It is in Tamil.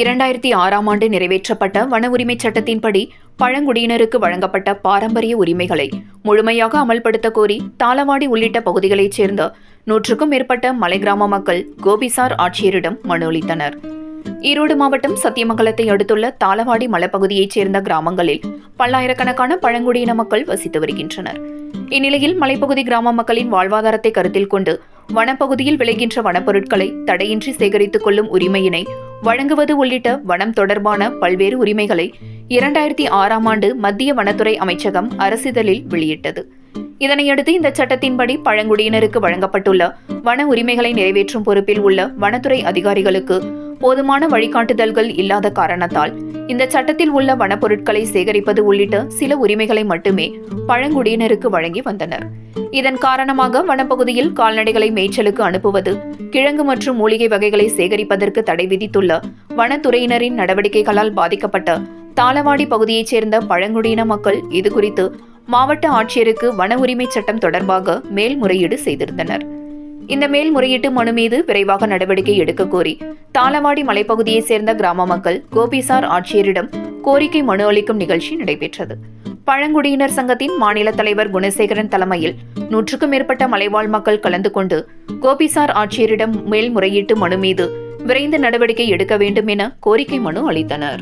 இரண்டாயிரத்தி ஆறாம் ஆண்டு நிறைவேற்றப்பட்ட வன உரிமை சட்டத்தின்படி பழங்குடியினருக்கு வழங்கப்பட்ட பாரம்பரிய உரிமைகளை முழுமையாக அமல்படுத்த கோரி தாளவாடி உள்ளிட்ட பகுதிகளைச் சேர்ந்த நூற்றுக்கும் மேற்பட்ட மலை கிராம மக்கள் கோபிசார் ஆட்சியரிடம் மனு அளித்தனர். ஈரோடு மாவட்டம் சத்தியமங்கலத்தை அடுத்துள்ள தாளவாடி மலைப்பகுதியைச் சேர்ந்த கிராமங்களில் பல்லாயிரக்கணக்கான பழங்குடியின மக்கள் வசித்து வருகின்றனர். இந்நிலையில் மலைப்பகுதி கிராம மக்களின் வாழ்வாதாரத்தை கருத்தில் கொண்டு வனப்பகுதியில் விளைகின்ற வனப்பொருட்களை தடையின்றி சேகரித்துக் கொள்ளும் உரிமையினை வழங்குவது உள்ளிட்ட வனம் தொடர்பான பல்வேறு உரிமைகளை இரண்டாயிரத்தி ஆறாம் ஆண்டு மத்திய வனத்துறை அமைச்சகம் அரசிதழில் வெளியிட்டது. இதனையடுத்து இந்த சட்டத்தின்படி பழங்குடியினருக்கு வழங்கப்பட்டுள்ள வன உரிமைகளை நிறைவேற்றும் பொறுப்பில் உள்ள வனத்துறை அதிகாரிகளுக்கு போதுமான வழிகாட்டுதல்கள் இல்லாத காரணத்தால் இந்த சட்டத்தில் உள்ள வனப்பொருட்களை சேகரிப்பது உள்ளிட்ட சில உரிமைகளை மட்டுமே பழங்குடியினருக்கு வழங்கி வந்தனர். இதன் காரணமாக வனப்பகுதியில் கால்நடைகளை மேய்ச்சலுக்கு அனுப்புவது கிழங்கு மற்றும் மூலிகை வகைகளை சேகரிப்பதற்கு தடை விதித்துள்ள வனத்துறையினரின் நடவடிக்கைகளால் பாதிக்கப்பட்ட தாளவாடி பகுதியைச் சேர்ந்த பழங்குடியின மக்கள் இதுகுறித்து மாவட்ட ஆட்சியருக்கு வன உரிமை சட்டம் தொடர்பாக மேல்முறையீடு செய்திருந்தனர். இந்த மேல்முறையீட்டு மனு மீது விரைவாக நடவடிக்கை எடுக்க கோரி தாளவாடி மலைப்பகுதியைச் சேர்ந்த கிராம மக்கள் கோபிசார் ஆட்சியரிடம் கோரிக்கை மனு அளிக்கும் நிகழ்ச்சி நடைபெற்றது. பழங்குடியினர் சங்கத்தின் மாநில தலைவர் குணசேகரன் தலைமையில் நூற்றுக்கும் மேற்பட்ட மலைவாழ் மக்கள் கலந்து கொண்டு கோபிசார் ஆட்சியரிடம் மேல்முறையீட்டு மனு மீது விரைந்து நடவடிக்கை எடுக்க வேண்டும் என கோரிக்கை மனு அளித்தனர்.